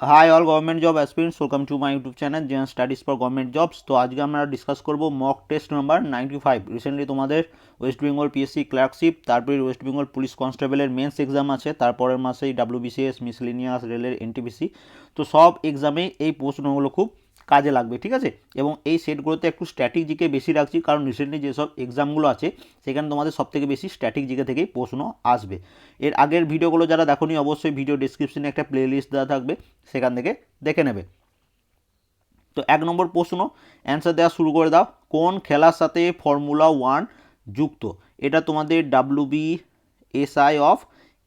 Hi all government job aspirants welcome to my YouTube channel Zen studies for government jobs তো আজকে আমরা discuss করব mock test number ninety five recently তোমাদের West Bengal PSC clerkship তারপরে West Bengal police কনস্টেবলের mains exam আছে, তারপরের মাসেই ডাব্লিউবিসিএস মিসলিনিয়াস রেলের এনটিপিসি তো সব এক্সামে এই প্রশ্নগুলো খুব কাজে লাগবে, ঠিক আছে? এবং এই সেটগুলোতে একটু স্ট্যাটিক জিকে বেশি রাখছি, কারণ রিসেন্টলি যেসব এক্সামগুলো আছে, সেখানে তোমাদের সব থেকে বেশি স্ট্যাটিক জিকে থেকেই প্রশ্ন আসবে। এর আগের ভিডিওগুলো যারা দেখোনি, অবশ্যই ভিডিও ডিসক্রিপশনে একটা প্লে লিস্ট দেওয়া থাকবে, সেখান থেকে দেখে নেবে। তো এক নম্বর প্রশ্ন অ্যান্সার দেওয়া শুরু করে দাও। কোন খেলার সাথে ফর্মুলা ওয়ান যুক্ত? এটা তোমাদের WB SI of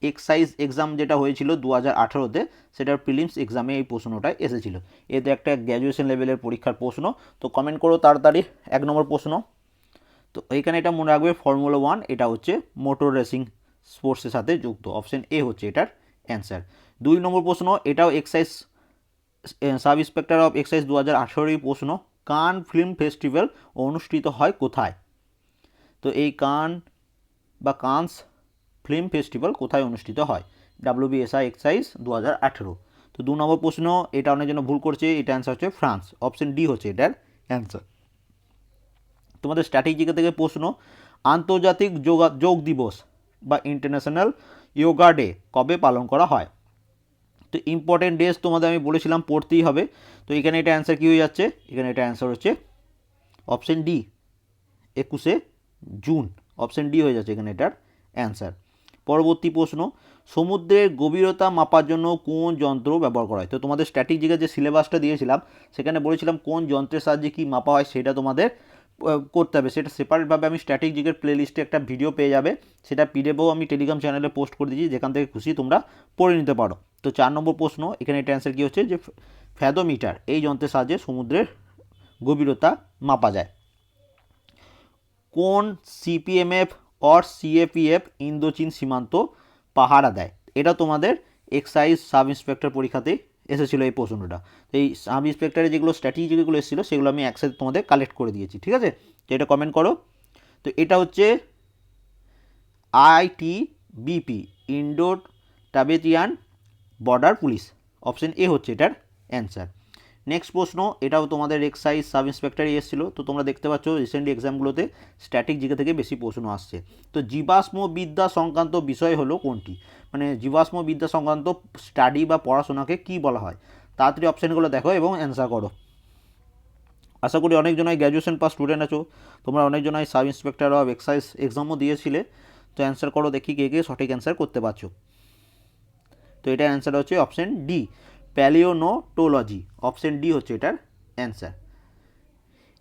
excise exam যেটা হয়েছিল দু হাজার আঠারোতে, সেটার প্রিলিমস এক্সামে এই প্রশ্নটা এসেছিল। এতে একটা গ্র্যাজুয়েশন লেভেলের পরীক্ষার প্রশ্ন। তো কমেন্ট করো তাড়াতাড়ি এক নম্বর প্রশ্ন। তো এইখানে এটা মনে রাখবে ফর্মুলা ওয়ান এটা হচ্ছে মোটর রেসিং স্পোর্টসের সাথে যুক্ত। অপশন এ হচ্ছে এটার অ্যান্সার দুই নম্বর প্রশ্ন, এটাও excise sub inspector of excise দু হাজার আঠেরোই প্রশ্ন। কান ফিল্ম ফেস্টিভ্যাল অনুষ্ঠিত হয় কোথায়? তো এই কান বা কান্স ফিল্ম ফেস্টিভ্যাল কোথায় অনুষ্ঠিত হয়? ডাব্লিউবিএসআই এক্সাইজ দু হাজার আঠেরো। তো দু নম্বর প্রশ্ন এটা অনেক জন্য ভুল করছে, এটা অ্যান্সার হচ্ছে ফ্রান্স। অপশন ডি হচ্ছে এটার অ্যান্সার তোমাদের স্ট্র্যাটেজিকে থেকে প্রশ্ন, আন্তর্জাতিক যোগা, যোগ দিবস বা ইন্টারন্যাশনাল ইয়োগা ডে কবে পালন করা হয়? তো ইম্পর্টেন্ট ডেজ তোমাদের আমি বলেছিলাম, পড়তেই হবে। তো এখানে এটা অ্যান্সার কী হয়ে যাচ্ছে? এখানে এটা অ্যান্সার হচ্ছে অপশন ডি একুশে জুন অপশন ডি হয়ে যাচ্ছে এখানে এটার অ্যান্সার পরবর্তী প্রশ্ন, সমুদ্রের গভীরতা মাপার জন্য কোন যন্ত্র ব্যবহার করা হয়? তো তোমাদের স্ট্যাটিক স্ট্র্যাটেজিকে যে সিলেবাসটা দিয়েছিলাম, সেখানে বলেছিলাম কোন যন্ত্রের সাহায্যে কী মাপা হয় সেটা তোমাদের করতে হবে। সেটা সেপারেটভাবে আমি স্ট্র্যাটেজিকের প্লেলিস্টে একটা ভিডিও পেয়ে যাবে, সেটা পিডিএফও আমি টেলিগ্রাম চ্যানেলে পোস্ট করে দিয়েছি, যেখান থেকে খুশি তোমরা পড়ে নিতে পারো। তো চার নম্বর প্রশ্ন, এখানে এটা অ্যান্সার কী হচ্ছে যে ফ্যাদোমিটার এই যন্ত্রের সাহায্যে সমুদ্রের গভীরতা মাপা যায়। কোন সিপিএমএফ অর সিএপিএফ ইন্দোচীন সীমান্ত পাহারা দেয়। এটা তোমাদের এক্সাইজ সাব ইন্সপেক্টর পরীক্ষাতে এসেছিল এই প্রশ্নটা। এই সাব ইন্সপেক্টরে যেগুলো স্ট্র্যাটেজি যেগুলো এসেছিল, সেগুলো আমি একসাথে তোমাদের কালেক্ট করে দিয়েছি, ঠিক আছে? তো এটা কমেন্ট করো। তো এটা হচ্ছে IT BP Indo Tibetan border police option A হচ্ছে এটার অ্যান্সার নেক্সট প্রশ্ন, এটাও তোমাদের এক্সাইজ সাব ইন্সপেক্টরই এসেছিল, তো তোমরা দেখতে পাচ্ছ রিসেন্টলি এক্সামগুলোতে স্ট্যাটিক জিকে থেকে বেশি প্রশ্ন আসছে। তো জীবাশ্ম বিদ্যা সংক্রান্ত বিষয় হলো কোনটি? মানে জীবাশ্ম বিদ্যা সংক্রান্ত স্টাডি বা পড়াশোনাকে কি বলা হয়? তাড়াতাড়ি অপশানগুলো দেখো এবং অ্যান্সার করো। আশা করি অনেকজনাই গ্র্যাজুয়েশন পাস স্টুডেন্ট আছো, তোমরা অনেকজনাই সাব ইন্সপেক্টর অফ এক্সাইজ এক্সামও দিয়েছিলে, তো অ্যান্সার করো দেখি কে কে সঠিক অ্যান্সার করতে পারছ। তো এটা অ্যান্সার হচ্ছে option D palaeontology option D হচ্ছে এটার answer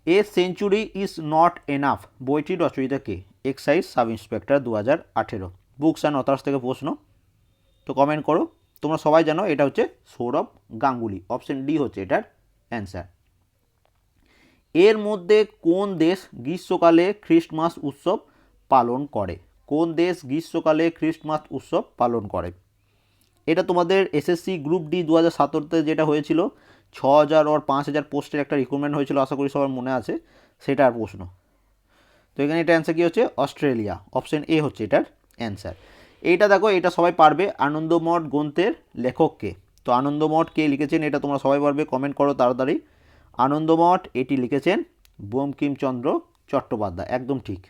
A century is not enough বইটির রচয়িতা কে? এক্সাইজ সাব ইন্সপেক্টর দু হাজার আঠেরো। বুকস অ্যান্ড অথার্স থেকে প্রশ্ন। তো কমেন্ট করো। তোমরা সবাই জানো এটা হচ্ছে সৌরভ গাঙ্গুলি। অপশন ডি হচ্ছে এটার অ্যান্সার এর মধ্যে কোন দেশ গ্রীষ্মকালে খ্রিস্টমাস উৎসব পালন করে? কোন দেশ গ্রীষ্মকালে খ্রিস্টমাস উৎসব পালন করে? এটা তোমাদের এসএসসি গ্রুপ ডি দু হাজার সতেরোতে যেটা হয়েছিল ছ হাজার ওর পাঁচ হাজার পোস্টের একটা রিক্রুটমেন্ট হয়েছিল, আশা করি সবার মনে আছে, সেটার প্রশ্ন। তো এখানে এটা অ্যান্সার কী হচ্ছে? অস্ট্রেলিয়া। অপশন এ হচ্ছে এটার অ্যান্সার এইটা দেখো, এটা সবাই পারবে, আনন্দমঠ গ্রন্থের লেখককে। তো আনন্দমঠ কে লিখেছেন, এটা তোমরা সবাই পারবে কমেন্ট করো তাড়াতাড়ি। আনন্দমঠ, এটি লিখেছেন বঙ্কিমচন্দ্র চট্টোপাধ্যায়, একদম ঠিক।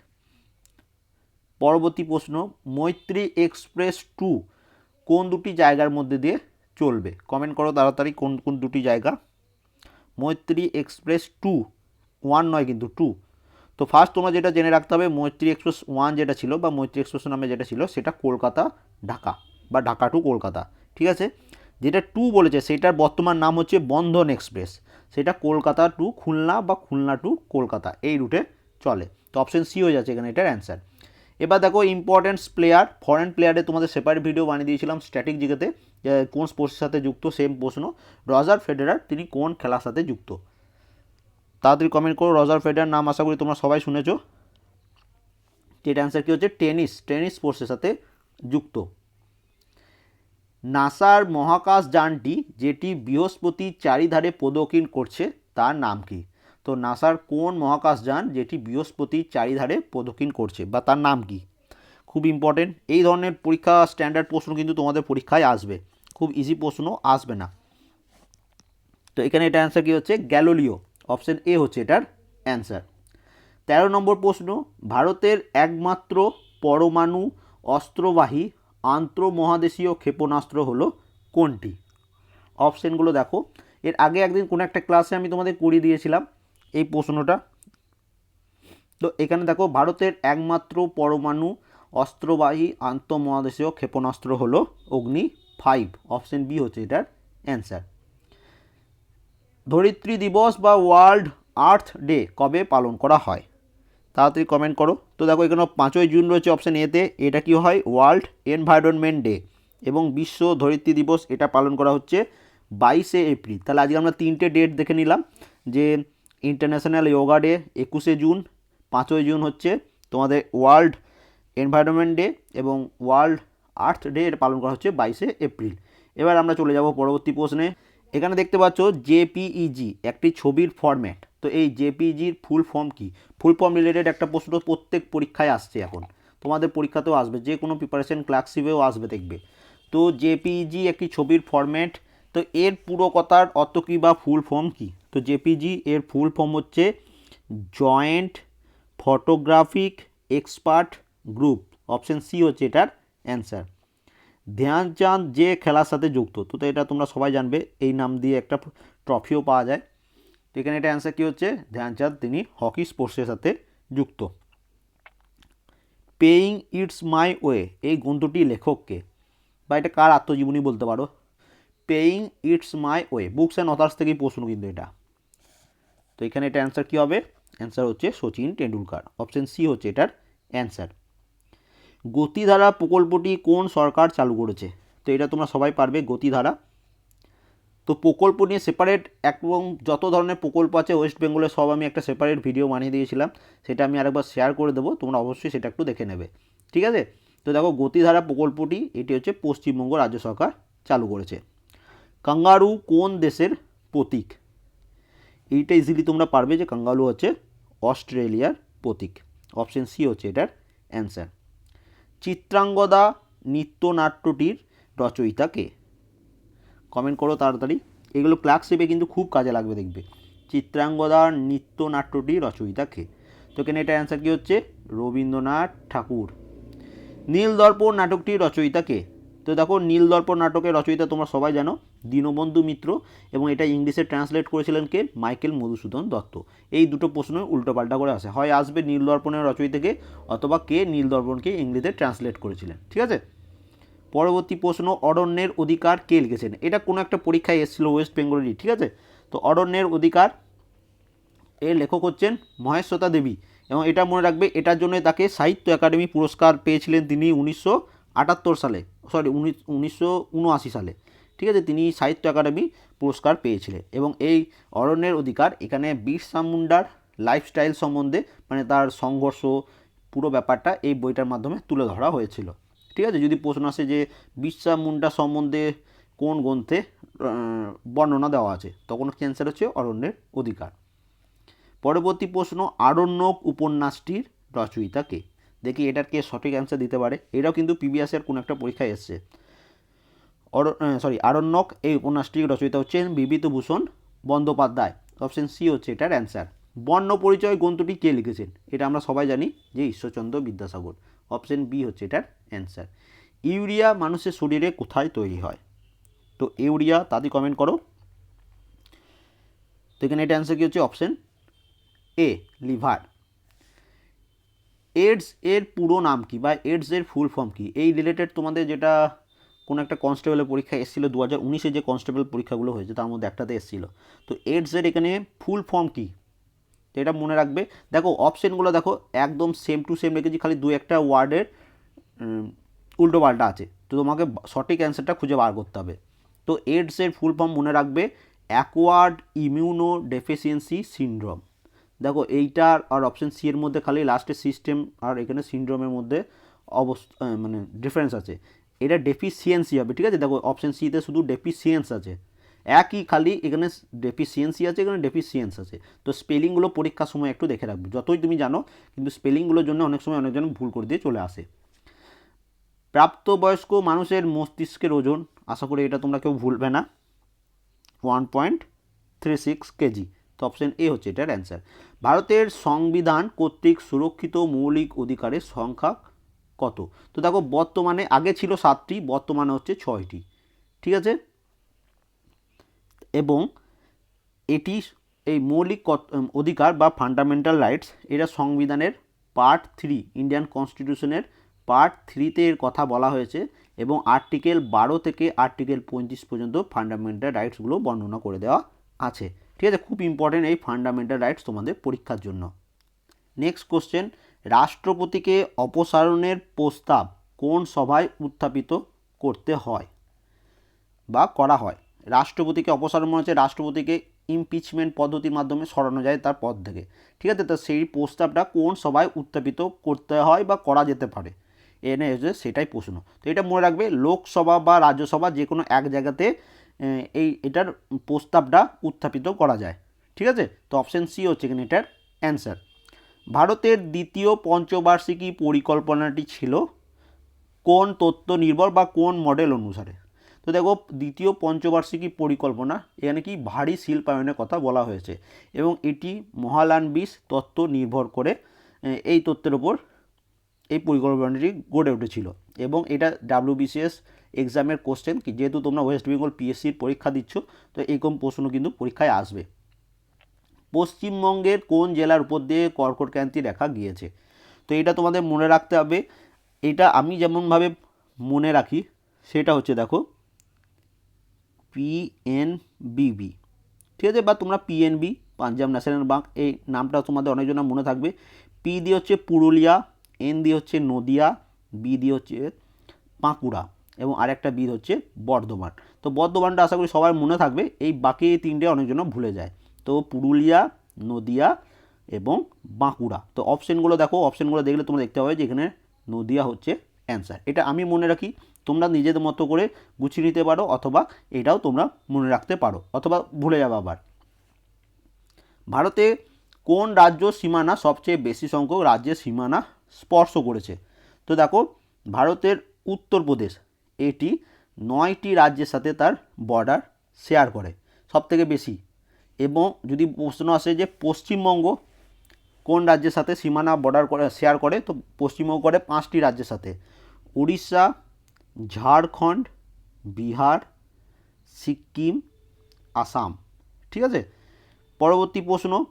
পরবর্তী প্রশ্ন, মৈত্রী এক্সপ্রেস টু কোন দুটি জায়গার মধ্যে দিয়ে চলবে? কমেন্ট করো তাড়াতাড়ি কোন কোন দুটি জায়গা। মৈত্রী এক্সপ্রেস টু ওয়ান নয় কিন্তু টু তো ফার্স্ট তোমরা যেটা জেনে রাখতে হবে, মৈত্রী এক্সপ্রেস ওয়ান যেটা ছিল বা মৈত্রী এক্সপ্রেস নামে যেটা ছিল, সেটা কলকাতা, ঢাকা বা ঢাকা টু কলকাতা। ঠিক আছে? যেটা টু বলেছে, সেটার বর্তমান নাম হচ্ছে বন্ধন এক্সপ্রেস। সেটা কলকাতা টু খুলনা বা খুলনা টু কলকাতা, এই রুটে চলে। তো অপশন সি হয়ে যাচ্ছে এখানে এটার অ্যান্সার এবার দেখো ইম্পর্টেন্স প্লেয়ার ফরেন প্লেয়ারে তোমাদের সেপারেট ভিডিও বানিয়ে দিয়েছিলাম স্ট্যাটিক জিকেতে কোন স্পোর্টসের সাথে যুক্ত সেম প্রশ্ন। রজার ফেডারার, তিনি কোন খেলার সাথে যুক্ত? তাড়াতাড়ি কমেন্ট করো, রজার ফেডার নাম আশা করি তোমরা সবাই শুনেছো। যেটা অ্যান্সার কী হচ্ছে? টেনিস টেনিস স্পোর্টসের সাথে যুক্ত। নাসার মহাকাশ যানটি, যেটি বৃহস্পতি চারিধারে প্রদক্ষিণ করছে, তার নাম কি? তো নাসার কোন মহাকাশ যান যেটি বৃহস্পতির চারিধারে প্রদক্ষিণ করছে বা তার নাম কি? খুব ইম্পর্টেন্ট এই ধরনের পরীক্ষা স্ট্যান্ডার্ড প্রশ্ন কিন্তু তোমাদের পরীক্ষায় আসবে। খুব ইজি প্রশ্ন, আসবে না। তো এখানে এটা অ্যান্সার কী হচ্ছে? গ্যালোলিও। অপশন এ হচ্ছে এটার অ্যান্সার তেরো নম্বর প্রশ্ন, ভারতের একমাত্র পরমাণু অস্ত্রবাহী আন্তঃমহাদেশীয় ক্ষেপণাস্ত্র হলো কোনটি? অপশানগুলো দেখো। এর আগে একদিন কোনো একটা ক্লাসে আমি তোমাদের করিয়ে দিয়েছিলাম। এই প্রশ্নটা। তো এখানে দেখো, ভারতের একমাত্র পরমাণু অস্ত্রবাহী আন্তঃমহাদেশীয় ক্ষেপণাস্ত্র হলো অগ্নি ফাইভ অপশন বি হচ্ছে এটার অ্যান্সার ধরিত্রী দিবস বা ওয়ার্ল্ড আর্থ ডে কবে পালন করা হয়? তাড়াতাড়ি কমেন্ট করো। তো দেখো, এখানে পাঁচই জুন রয়েছে অপশান এতে এটা কি হয়? ওয়ার্ল্ড এনভায়রনমেন্ট ডে এবং বিশ্ব ধরিত্রী দিবস এটা পালন করা হচ্ছে বাইশে এপ্রিল। তাহলে আজকে আমরা তিনটে ডেট দেখে নিলাম যে ইন্টারন্যাশনাল যোগা ডে একুশে জুন পাঁচই জুন হচ্ছে তোমাদের ওয়ার্ল্ড এনভায়রনমেন্ট ডে এবং ওয়ার্ল্ড আর্থ ডে এটা পালন করা হচ্ছে বাইশে এপ্রিল এবার আমরা চলে যাব পরবর্তী প্রশ্নে। এখানে দেখতে পাচ্ছ জেপিইজি, একটি ছবির ফরম্যাট তো এই জেপিইজির ফুল ফর্ম কি? ফুল ফর্ম রিলেটেড একটা প্রশ্ন প্রত্যেক পরীক্ষায় আসছে এখন। তোমাদের পরীক্ষাতেও আসবে, যে কোনো প্রিপারেশন ক্লাসিপেও আসবে দেখবে। তো জেপিইজি একটি ছবির ফরম্যাট তো এর পুরো কথার অর্থ কী বা ফুল ফর্ম কি? তো জেপিজি এর ফুল ফর্ম হচ্ছে joint photographic expert group. Option C হচ্ছে এটার অ্যান্সার। ধ্যানচাঁদ যে খেলার সাথে যুক্ত, তো এটা তোমরা সবাই জানবে, এই নাম দিয়ে একটা ট্রফিও পাওয়া যায়। তো এখানে এটা অ্যান্সার কী হচ্ছে? ধ্যানচাঁদ তিনি হকি স্পোর্টসের সাথে যুক্ত। পেইং ইটস মাই ওয়ে, এই গ্রন্থটি লেখককে, বা এটা কার আত্মজীবনী বলতে পারো? Playing it's my way, books and authors থেকেই প্রশ্ন কিন্তু এটা। তো এখানে এটা অ্যান্সার কী হবে? অ্যান্সার হচ্ছে সচিন টেন্ডুলকার। অপশন সি হচ্ছে এটার অ্যান্সার গতিধারা প্রকল্পটি কোন সরকার চালু করেছে? তো এটা তোমরা সবাই পারবে, গতিধারা। তো প্রকল্প নিয়ে সেপারেট এবং যত ধরনের প্রকল্প আছে ওয়েস্ট বেঙ্গলের সব আমি একটা সেপারেট ভিডিও বানিয়ে দিয়েছিলাম। সেটা আমি আরেকবার শেয়ার করে দেবো, তোমরা অবশ্যই সেটা একটু দেখে নেবে। ঠিক আছে? তো দেখো, গতিধারা প্রকল্পটি, এটি হচ্ছে পশ্চিমবঙ্গ রাজ্য সরকার চালু করেছে। কাঙ্গারু কোন দেশের প্রতীক? এইটা ইজিলি তোমরা পারবে যে কাঙ্গারু হচ্ছে অস্ট্রেলিয়ার প্রতীক। অপশন সি হচ্ছে এটার অ্যান্সার চিত্রাঙ্গদা নৃত্যনাট্যটির রচয়িতা কে? কমেন্ট করো তাড়াতাড়ি। এগুলো ক্লার্কশিপে কিন্তু খুব কাজে লাগবে দেখবে। চিত্রাঙ্গদার নৃত্যনাট্যটি রচয়িতা কে? তো এখানে এটা অ্যান্সার কী হচ্ছে? রবীন্দ্রনাথ ঠাকুর। নীলদর্পণ নাটকটির রচয়িতা কে? তো দেখো নীল নীলদর্পণ নাটকের রচয়িতা তোমরা সবাই জানো। দীনবন্ধু মিত্র এবং এটা ইংলিশে ট্রান্সলেট করেছিলেন কে? মাইকেল মধুসূদন দত্ত। এই দুটো প্রশ্ন উল্টোপাল্টা করে আসে। হয় আসবে নীলদর্পণের থেকে অথবা কে নীলদর্পণকে ইংলিশে ট্রান্সলেট করেছিলেন। ঠিক আছে? পরবর্তী প্রশ্ন, অরণ্যের অধিকার কে লিখেছেন? এটা কোনো একটা পরীক্ষায় এসেছিল ওয়েস্ট বেঙ্গলেরই ঠিক আছে? তো অরণ্যের অধিকার এর লেখক হচ্ছেন মহেশ্বতা দেবী এবং এটা মনে রাখবে, এটার জন্য তাকে সাহিত্য একাডেমি পুরস্কার পেয়েছিলেন তিনি উনিশশো আটাত্তর সালে সরি উনিশশো উনআশি সালে। ঠিক আছে, তিনি সাহিত্য একাডেমি পুরস্কার পেয়েছিলেন। এবং এই অরণ্যের অধিকার এখানে বিরসা মুন্ডার লাইফস্টাইল সম্বন্ধে মানে তার সংঘর্ষ, পুরো ব্যাপারটা এই বইটার মাধ্যমে তুলে ধরা হয়েছিল। ঠিক আছে, যদি প্রশ্ন আসে যে বিরসা মুন্ডা সম্বন্ধে কোন গ্রন্থে বর্ণনা দেওয়া আছে, তখন ক্যান্সার হচ্ছে অরণ্যের অধিকার। পরবর্তী প্রশ্ন, আরণ্যক উপন্যাসটির রচয়িতা কে? দেখি এটার কে সঠিক অ্যান্সার দিতে পারে। এটাও কিন্তু পিবিএসের কোনো একটা পরীক্ষায় এসছে। সরি আরণ্যক এই উপন্যাসটির রচয়িতা হচ্ছেন বিভূতিভূষণ বন্দ্যোপাধ্যায়। অপশন সি হচ্ছে এটার অ্যান্সার বর্ণ পরিচয় গ্রন্থটি কে লিখেছেন? এটা আমরা সবাই জানি যে ঈশ্বরচন্দ্র বিদ্যাসাগর। অপশন বি হচ্ছে এটার অ্যান্সার ইউরিয়া মানুষের শরীরে কোথায় তৈরি হয়? তো ইউরিয়া তাদের কমেন্ট করো। তো এখানে এটা অ্যান্সার কী হচ্ছে? অপশন এ লিভার এডস এর পুরো নাম কি বা এডস এর ফুল ফর্ম কি? এই রিলেটেড তোমাদের যেটা কোনো একটা কনস্টেবলের পরীক্ষা এসেছিল দু হাজার উনিশে যে কনস্টেবল পরীক্ষাগুলো হয়েছে, তার মধ্যে একটাতে এসেছিল। তো এডসের এখানে ফুল ফর্ম কী? তো এটা মনে রাখবে। দেখো অপশানগুলো দেখো, একদম সেম টু সেম রেখেছি, খালি দু একটা ওয়ার্ডের উল্টো পাল্টা আছে। তো তোমাকে সঠিক অ্যান্সারটা খুঁজে বার করতে হবে। তো এডসের ফুল ফর্ম মনে রাখবে অ্যাকোয়ার্ড ইমিউনো ডেফিসিয়েন্সি সিনড্রোম দেখো এইটার আর অপশন সি এর মধ্যে খালি লাস্টে সিস্টেম আর এখানে সিনড্রোমের মধ্যে অবস্থা মানে ডিফারেন্স আছে। এটা ডেফিসিয়েন্সি হবে, ঠিক আছে? দেখো অপশন সিতে শুধু ডেফিসিয়েন্স আছে। একই খালি এখানে ডেফিসিয়েন্সি আছে, এখানে ডেফিসিয়েন্স আছে। তো স্পেলিংগুলো পরীক্ষার সময় একটু দেখে রাখবে। যতই তুমি জানো, কিন্তু স্পেলিংগুলোর জন্য অনেক সময় অনেকজন ভুল করে দিয়ে চলে আসে। প্রাপ্তবয়স্ক মানুষের মস্তিষ্কের ওজন, আশা করি এটা তোমরা কেউ ভুলবে না। One point three six kg তো অপশন এ হচ্ছে এটার অ্যান্সার ভারতের সংবিধান কর্তৃক সুরক্ষিত মৌলিক অধিকারের সংখ্যা কত? তো দেখো, বর্তমানে আগে ছিল সাতটি, বর্তমানে হচ্ছে ছয়টি। ঠিক আছে? এবং এটি এই মৌলিক অধিকার বা ফান্ডামেন্টাল রাইটস এটা সংবিধানের পার্ট থ্রি ইন্ডিয়ান কনস্টিটিউশনের পার্ট থ্রিতে এর কথা বলা হয়েছে এবং আর্টিকেল বারো থেকে আর্টিকেল পঁয়ত্রিশ পর্যন্ত ফান্ডামেন্টাল রাইটসগুলো বর্ণনা করে দেওয়া আছে। ঠিক আছে? খুব ইম্পর্টেন্ট এই ফান্ডামেন্টাল রাইটস তোমাদের পরীক্ষার জন্য। নেক্সট কোশ্চেন রাষ্ট্রপতিকে অপসারণের প্রস্তাব কোন সভায় উত্থাপিত করতে হয় বা করা হয়? রাষ্ট্রপতিকে অপসারণ মনে হচ্ছে রাষ্ট্রপতিকে ইমপিচমেন্ট পদ্ধতির মাধ্যমে সরানো যায় তার পদ থেকে। ঠিক আছে? তো সেই প্রস্তাবটা কোন সভায় উত্থাপিত করতে হয় বা করা যেতে পারে? এনে হচ্ছে সেটাই প্রশ্ন। তো এটা মনে রাখবে, লোকসভা বা রাজ্যসভা যে কোনো এক জায়গাতে এই, এটার প্রস্তাবটা উত্থাপিত করা যায়। ঠিক আছে? তো অপশন সি হচ্ছে এখানে এটার অ্যান্সার ভারতের দ্বিতীয় পঞ্চবার্ষিকী পরিকল্পনাটি ছিল কোন তত্ত্ব নির্ভর বা কোন মডেল অনুসারে। তো দেখো, দ্বিতীয় পঞ্চবার্ষিকী পরিকল্পনা, এখানে কি ভারী শিল্পায়নের কথা বলা হয়েছে এবং এটি মহালানবিস তত্ত্ব নির্ভর করে এই তত্ত্বের ওপর এই পরিকল্পনাটি গড়ে উঠেছিল এবং এটা ডাব্লিউবিসিএস এক্সামের কোশ্চেন কি যেহেতু তোমরা ওয়েস্ট বেঙ্গল পিএসসির পরীক্ষা দিচ্ছ, তো এরকম প্রশ্ন কিন্তু পরীক্ষায় আসবে। পশ্চিমবঙ্গের কোন জেলার উপর দিয়ে কর্কটক্রান্তি দেখা গিয়েছে? তো এটা তোমাদের মনে রাখতে হবে। এটা আমি যেমনভাবে মনে রাখি, সেটা হচ্ছে দেখো পিএনবিবি ঠিক আছে? বা তোমরা পিএনবি পাঞ্জাব ন্যাশনাল ব্যাঙ্ক এই নামটা তোমাদের অনেকজনের মনে থাকবে। পি দিয়ে হচ্ছে পুরুলিয়া এন দিয়ে হচ্ছে নদিয়া বি দিয়ে হচ্ছে বাঁকুড়া, এবং আরেকটা বি হচ্ছে বর্ধমান। তো বর্ধমানটা আশা করি সবার মনে থাকবে। এই বাকি তিনটে অনেকজন ভুলে যায়। তো পুরুলিয়া, নদিয়া এবং বাঁকুড়া। তো অপশানগুলো দেখো, অপশানগুলো দেখলে তোমরা দেখতে পাবে যে এখানে নদিয়া হচ্ছে অ্যান্সার এটা আমি মনে রাখি, তোমরা নিজেদের মতো করে গুছিয়ে নিতে পারো অথবা এটাও তোমরা মনে রাখতে পারো, অথবা ভুলে যাবে আবার। ভারতে কোন রাজ্য সীমানা সবচেয়ে বেশি সংখ্যক রাজ্যের সীমানা স্পর্শ করেছে? তো দেখো, ভারতের উত্তরপ্রদেশ এটি নয়টি রাজ্যের সাথে তার বর্ডার শেয়ার করে, সবথেকে বেশি। এবং যদি প্রশ্ন আসে যে পশ্চিমবঙ্গ কোন রাজ্যের সাথে সীমানা বর্ডার করে শেয়ার করে, তো পশ্চিমবঙ্গ করে পাঁচটি রাজ্যের সাথে। উড়িষ্যা, ঝাড়খণ্ড, বিহার, সিকিম, আসাম। ঠিক আছে? পরবর্তী প্রশ্ন।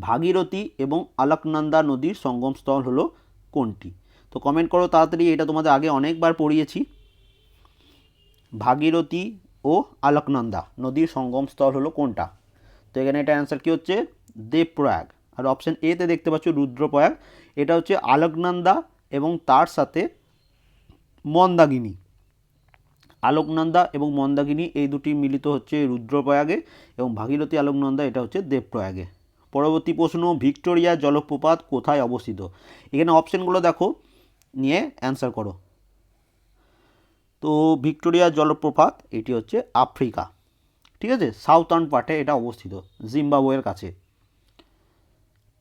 ভাগীরথী এবং আলাকনন্দা নদীর সঙ্গমস্থল হলো কোনটি? তো কমেন্ট করো তাড়াতাড়ি, এটা তোমাদের আগে অনেকবার পড়িয়েছি। ভাগীরথী ও আলাকনন্দা। নদীর সঙ্গমস্থল হলো কোনটা? তো এখানে এটা অ্যান্সার কী হচ্ছে? দেবপ্রয়াগ। আর অপশান এতে দেখতে পাচ্ছ রুদ্রপ্রয়াগ। এটা হচ্ছে আলোকনন্দা এবং তার সাথে মন্দাগিনী আলোকনন্দা এবং মন্দাকিনী এই দুটি মিলিত হচ্ছে রুদ্রপ্রয়াগে এবং ভাগীরথী আলোকনন্দা এটা হচ্ছে দেবপ্রয়াগে। পরবর্তী প্রশ্ন, ভিক্টোরিয়া জলপ্রপাত কোথায় অবস্থিত? এখানে অপশানগুলো দেখো, নিয়ে অ্যান্সার করো। তো ভিক্টোরিয়া জলপ্রপাত, এটি হচ্ছে আফ্রিকা, ঠিক আছে? সাউথার্ন পার্টে এটা অবস্থিত, জিম্বাবুয়ের কাছে।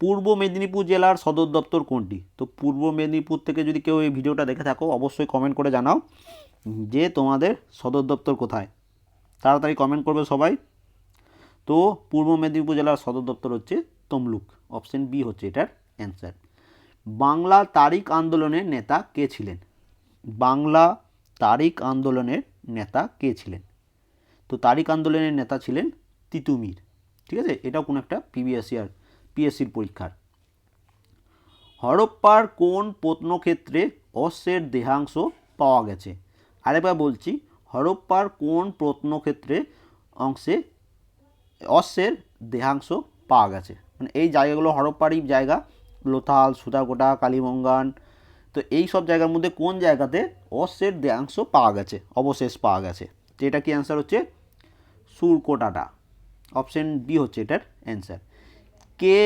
পূর্ব মেদিনীপুর জেলার সদর দপ্তর কোনটি? তো পূর্ব মেদিনীপুর থেকে যদি কেউ এই ভিডিওটা দেখে থাকো, অবশ্যই কমেন্ট করে জানাও যে তোমাদের সদর দপ্তর কোথায়। তাড়াতাড়ি কমেন্ট করবে সবাই। তো পূর্ব মেদিনীপুর জেলার সদর দপ্তর হচ্ছে তমলুক অপশন বি হচ্ছে এটার অ্যান্সার বাংলা তারিখ আন্দোলনের নেতা কে ছিলেন? বাংলা তারিখ আন্দোলনের নেতা কে ছিলেন? তো তারিক আন্দোলনের নেতা ছিলেন তিতুমির ঠিক আছে? এটাও কোনো একটা পিবিএসসি আর পিএসসির পরীক্ষার। হরপ্পার কোন প্রত্নক্ষেত্রে অশ্বের দেহাংশ পাওয়া গেছে? আরেকবার বলছি, হরপ্পার কোন প্রত্নক্ষেত্রে অংশে অশ্বের দেহাংশ পাওয়া গেছে? মানে এই জায়গাগুলো হরপ্পারই জায়গা। লোথাল সুতাকোটা কালীমঙ্গান তো এই সব জায়গার মধ্যে কোন জায়গাতে অশ্বের দেয়াংশ পাওয়া গেছে, অবশেষ পাওয়া গেছে? তো এটা কি অ্যান্সার হচ্ছে? সুরকোটাটা। অপশন বি হচ্ছে এটার অ্যান্সার কে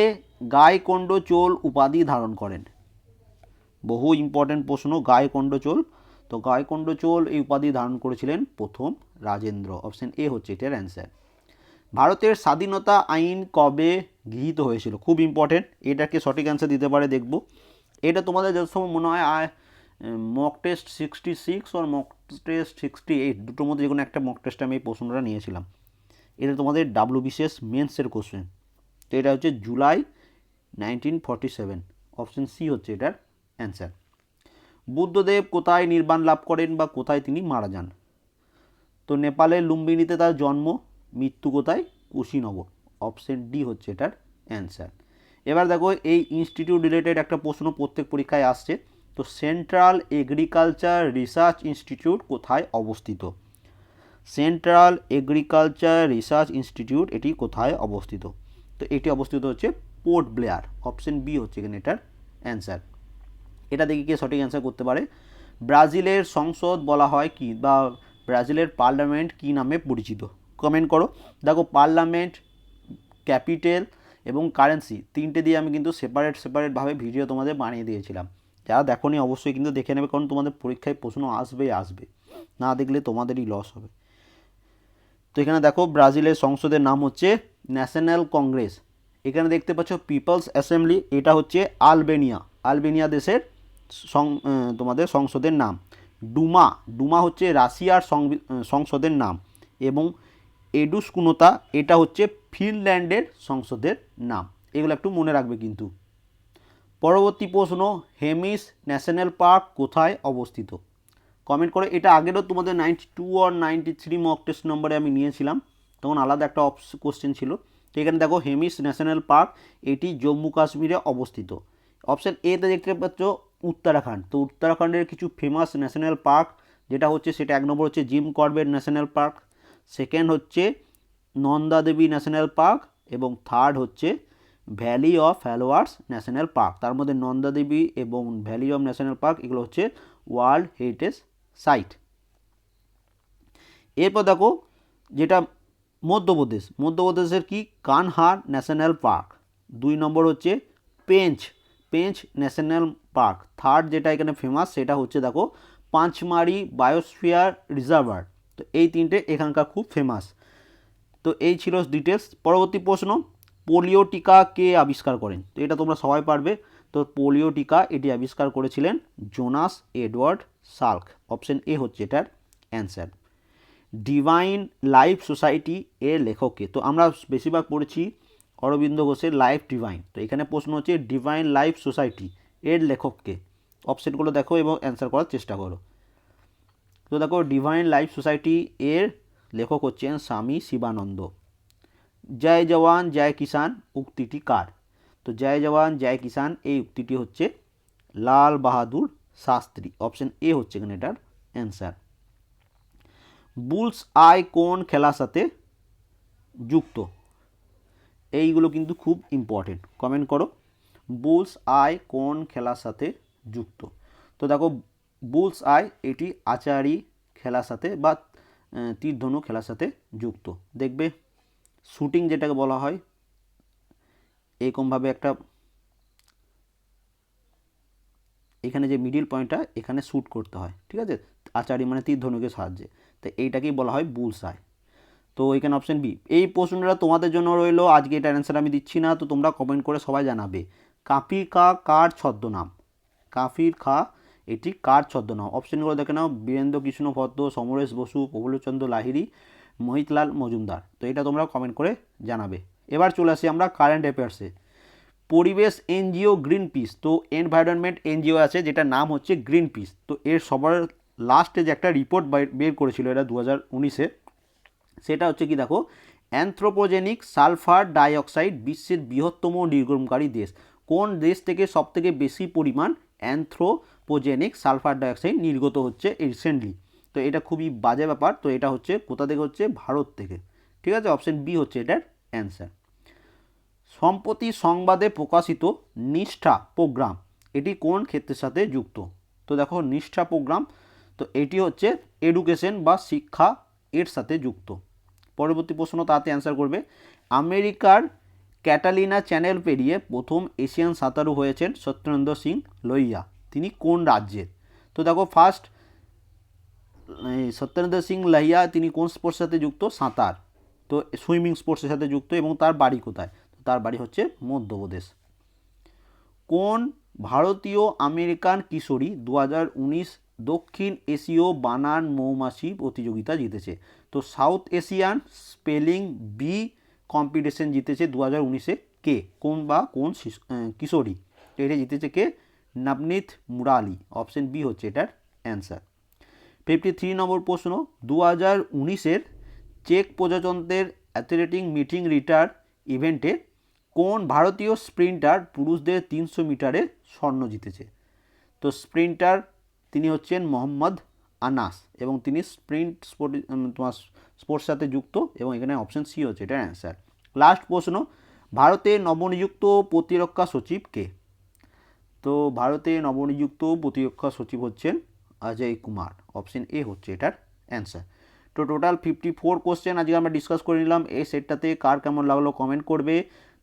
গায়কণ্ড চোল উপাধি ধারণ করেন? বহু ইম্পর্ট্যান্ট প্রশ্ন, গায়কণ্ড চোল। তো গায়কণ্ড চোল এই উপাধি ধারণ করেছিলেন প্রথম রাজেন্দ্র। অপশন এ হচ্ছে এটার অ্যান্সার ভারতের স্বাধীনতা আইন কবে গৃহীত হয়েছিল? খুব ইম্পর্টেন্ট এটাকে সঠিক অ্যান্সার দিতে পারে, দেখব। এটা তোমাদের যত সময় মনে হয় মক টেস্ট সিক্সটি সিক্স আর মক টেস্ট সিক্সটি এইট দুটোর মধ্যে যে কোনো একটা মক টেস্টে আমি এই প্রশ্নটা নিয়েছিলাম। এটা তোমাদের ডাব্লিউ বিসিএস মেন্সের কোশ্চেন তো এটা হচ্ছে July nineteen forty seven option C হচ্ছে এটার অ্যান্সার বুদ্ধদেব কোথায় নির্বাণ লাভ করেন বা কোথায় তিনি মারা যান? তো নেপালের লুম্বিনীতে তার জন্ম, মৃত্যু কোথায়? কুশীনগর। অপশন ডি হচ্ছে এটার অ্যান্সার এবার দেখো এই ইনস্টিটিউট রিলেটেড একটা প্রশ্ন প্রত্যেক পরীক্ষায় আসছে। তো সেন্ট্রাল এগ্রিকালচার রিসার্চ ইনস্টিটিউট কোথায় অবস্থিত? সেন্ট্রাল এগ্রিকালচার রিসার্চ ইনস্টিটিউট এটি কোথায় অবস্থিত? তো এটি অবস্থিত হচ্ছে পোর্ট ব্লেয়ার অপশন বি হচ্ছে এখানে এটার অ্যান্সার এটা দেখে কে সঠিক অ্যান্সার করতে পারে? ব্রাজিলের সংসদ বলা হয় কি? বা ব্রাজিলের পার্লামেন্ট কি নামে পরিচিত? কমেন্ট করো। দেখো পার্লামেন্ট ক্যাপিটাল এবং কারেন্সি তিনটে দিয়ে আমি কিন্তু সেপারেট সেপারেটভাবে ভিডিও তোমাদের বানিয়ে দিয়েছিলাম। যারা দেখোনি অবশ্যই কিন্তু দেখে নেবে, কারণ তোমাদের পরীক্ষায় প্রশ্ন আসবেই আসবে। না দেখলে তোমাদেরই লস হবে। তো এখানে দেখো, ব্রাজিলের সংসদের নাম হচ্ছে ন্যাশনাল কংগ্রেস এখানে দেখতে পাচ্ছ পিপলস অ্যাসেম্বলি এটা হচ্ছে আলবেনিয়া। আলবেনিয়া দেশের সং- তোমাদের সংসদের নাম। ডুমা ডুমা হচ্ছে রাশিয়ার সংসদের নাম। এবং এডুস্কুনোতা, এটা হচ্ছে ফিনল্যান্ডের সংসদের নাম। এগুলো একটু মনে রাখবে কিন্তু। পরবর্তী প্রশ্ন, হেমিস ন্যাশনাল পার্ক কোথায় অবস্থিত? কমেন্ট করে, এটা আগেরও তোমাদের নাইনটি টু আর নাইনটি থ্রি মক টেস্ট নম্বরে আমি নিয়েছিলাম। তখন আলাদা একটা অপস কোশ্চেন ছিল। তো এখানে দেখো, হেমিস ন্যাশনাল পার্ক, এটি জম্মু কাশ্মীরে অবস্থিত। অপশান এতে দেখতে পাচ্ছ, উত্তরাখণ্ড। তো উত্তরাখণ্ডের কিছু ফেমাস ন্যাশনাল পার্ক যেটা হচ্ছে, সেটা এক নম্বর হচ্ছে Jim Corbett national park. Second হচ্ছে নন্দা দেবী ন্যাশনাল পার্ক এবং থার্ড হচ্ছে valley of flowers national park. তার মধ্যে নন্দা দেবী এবং ভ্যালি অফ ন্যাশনাল পার্ক এগুলো হচ্ছে ওয়ার্ল্ড হেরিটেজ সাইট। এরপর দেখো যেটা মধ্যপ্রদেশ। মধ্যপ্রদেশের কি? কানহার ন্যাশনাল পার্ক। দুই নম্বর হচ্ছে Pench. Pench national park. Third যেটা এখানে ফেমাস সেটা হচ্ছে দেখো পাঁচমারি বায়োস্ফিয়ার রিজার্ভার। তো এই তিনটে এখানকার খুব ফেমাস তো এই ছিল ডিটেলস পরবর্তী প্রশ্ন পোলিও টিকা কে আবিষ্কার করেন? তো এটা তোমরা সবাই পারবে। তো পোলিও টিকা এটি আবিষ্কার করেছিলেন Jonas Edward Salk. Option A হচ্ছে এটার অ্যান্সার ডিভাইন লাইফ সোসাইটি এর লেখককে। তো আমরা বেশিরভাগ পড়েছি অরবিন্দ ঘোষের লাইফ ডিভাইন তো এখানে প্রশ্ন হচ্ছে ডিভাইন লাইফ সোসাইটি এর লেখককে। অপশনগুলো দেখো এবং অ্যান্সার করার চেষ্টা করো। তো দেখো ডিভাইন লাইফ সোসাইটি এর লেখক হচ্ছেন স্বামী শিবানন্দ। জয় জওয়ান, জয় কিষান উক্তিটি কার? তো জয় জওয়ান, জয় কিষান এই উক্তিটি হচ্ছে লাল বাহাদুর শাস্ত্রী। অপশন এ হচ্ছে এখানে এটার অ্যান্সার বুলস আই কোন খেলার সাথে যুক্ত? এইগুলো কিন্তু খুব ইম্পর্টেন্ট কমেন্ট করো। বুলস আই কোন খেলার সাথে যুক্ত? তো দেখো বুলস আই এটি আচারি খেলার সাথে বা তীরধনু খেলার সাথে যুক্ত। দেখবে শুটিং যেটাকে বলা হয়, এরকমভাবে একটা এখানে যে মিডিল পয়েন্টটা, এখানে শ্যুট করতে হয়, ঠিক আছে? আচারি মানে তীর ধনুকের সাহায্যে। তো এইটাকেই বলা হয় বুলস আই তো এখানে অপশন বি এই প্রশ্নটা তোমাদের জন্য রইল, আজকে এটা অ্যান্সার আমি দিচ্ছি না, তো তোমরা কমেন্ট করে সবাই জানাবে। কাফির খা কার ছদ্মনাম? কাফির খা এটি কার ছদ্মনাম অপশনগুলো দেখে নাও। বীরেন্দ্র কৃষ্ণ ভদ্র, সমরেশ বসু, প্রফুল্লচন্দ্র লাহিড়ী, মোহিতলাল মজুমদার। তো এটা তোমরা কমেন্ট করে জানাবে। এবার চলে আসি আমরা কারেন্ট অ্যাফেয়ার্সে পরিবেশ, এনজিও গ্রিন পিস তো এনভায়রনমেন্ট এনজিও আছে, যেটার নাম হচ্ছে গ্রিন পিস তো এর সবার লাস্টে যে একটা রিপোর্ট বের করেছিল এটা দু হাজার উনিশে, সেটা হচ্ছে কি দেখো? অ্যান্থ্রোপোজেনিক সালফার ডাইঅক্সাইড বিশ্বের বৃহত্তম নির্গমকারী দেশ। কোন দেশ থেকে সবথেকে বেশি পরিমাণ অ্যান্থ্রোপোজেনিক সালফার ডাইঅক্সাইড নির্গত হচ্ছে রিসেন্টলি তো এটা খুবই বাজে ব্যাপার। তো এটা হচ্ছে, কোথা থেকে হচ্ছে? ভারত থেকে। ঠিক আছে? অপশন বি হচ্ছে এটার অ্যান্সার সম্প্রতি সংবাদে প্রকাশিত নিষ্ঠা প্রোগ্রাম, এটি কোন ক্ষেত্রের সাথে যুক্ত? তো দেখো, নিষ্ঠা প্রোগ্রাম, তো এটি হচ্ছে এডুকেশন বা শিক্ষা এর সাথে যুক্ত। পরবর্তী প্রশ্ন তাতে অ্যান্সার করবে। আমেরিকার ক্যাটালিনা চ্যানেল পেরিয়ে প্রথম এশিয়ান সাঁতারু হয়েছেন সত্যেন্দ্র সিং লোহিয়া। তিনি কোন রাজ্যের? তো দেখো ফার্স্ট সত্যেন্দ্র সিং লাহিয়া, তিনি কোন স্পোর্টসের সাথে যুক্ত? সাঁতার। তো সুইমিং স্পোর্টসের সাথে যুক্ত এবং তার বাড়ি কোথায়? তার বাড়ি হচ্ছে মধ্যপ্রদেশ। কোন ভারতীয় আমেরিকান কিশোরী দু হাজার উনিশ দক্ষিণ এশীয় বানান মৌমাছি প্রতিযোগিতা জিতেছে? তো South Asian spelling bee competition জিতেছে দু হাজার উনিশে কে? কোন বা কোন কিশোরী? তো এটা জিতেছে কে? নবনীত মুরালি। অপশন বি হচ্ছে এটার অ্যান্সার ফিফটি থ্রি নম্বর প্রশ্ন দু হাজার উনিশের চেক প্রজাতন্ত্রের অ্যাথলেটিক মিটিং রিটার ইভেন্টে কোন ভারতীয় স্প্রিন্টার পুরুষদের তিনশো মিটারে স্বর্ণ জিতেছে? তো স্প্রিন্টার তিনি হচ্ছেন মোহাম্মদ আনাস এবং তিনি স্প্রিন্ট স্পোর্ট তোমার স্পোর্টস সাথে যুক্ত এবং এখানে অপশন সি হচ্ছে, এটার অ্যান্সার লাস্ট প্রশ্ন ভারতের নবনিযুক্ত প্রতিরক্ষা সচিব কে? তো ভারতে নবনিযুক্ত প্রতিরক্ষা সচিব হচ্ছেন অজয় কুমার অপশন এ হচ্ছে এটার অ্যান্সার তো টোটাল ফিফটি ফোর কোশ্চেন আজকে আমরা ডিসকাস করে নিলাম, এই সেটটাতে কার কেমন লাগল কমেন্ট করবে?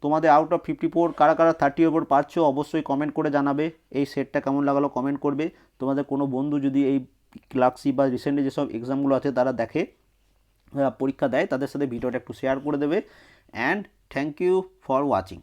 তোমাদের আউট অফ ফিফটি ফোর কারা কারা থার্টি ওপর পাচ্ছ অবশ্যই কমেন্ট করে জানাবে, এই সেটটা কেমন লাগল কমেন্ট করবে? তোমাদের কোনো বন্ধু যদি এই ক্লার্কশিপ বা রিসেন্টলি যেসব এক্সামগুলো আছে তারা দেখে পরীক্ষা দেয়, তাদের সাথে ভিডিওটা একটু শেয়ার করে দেবে। And thank you for watching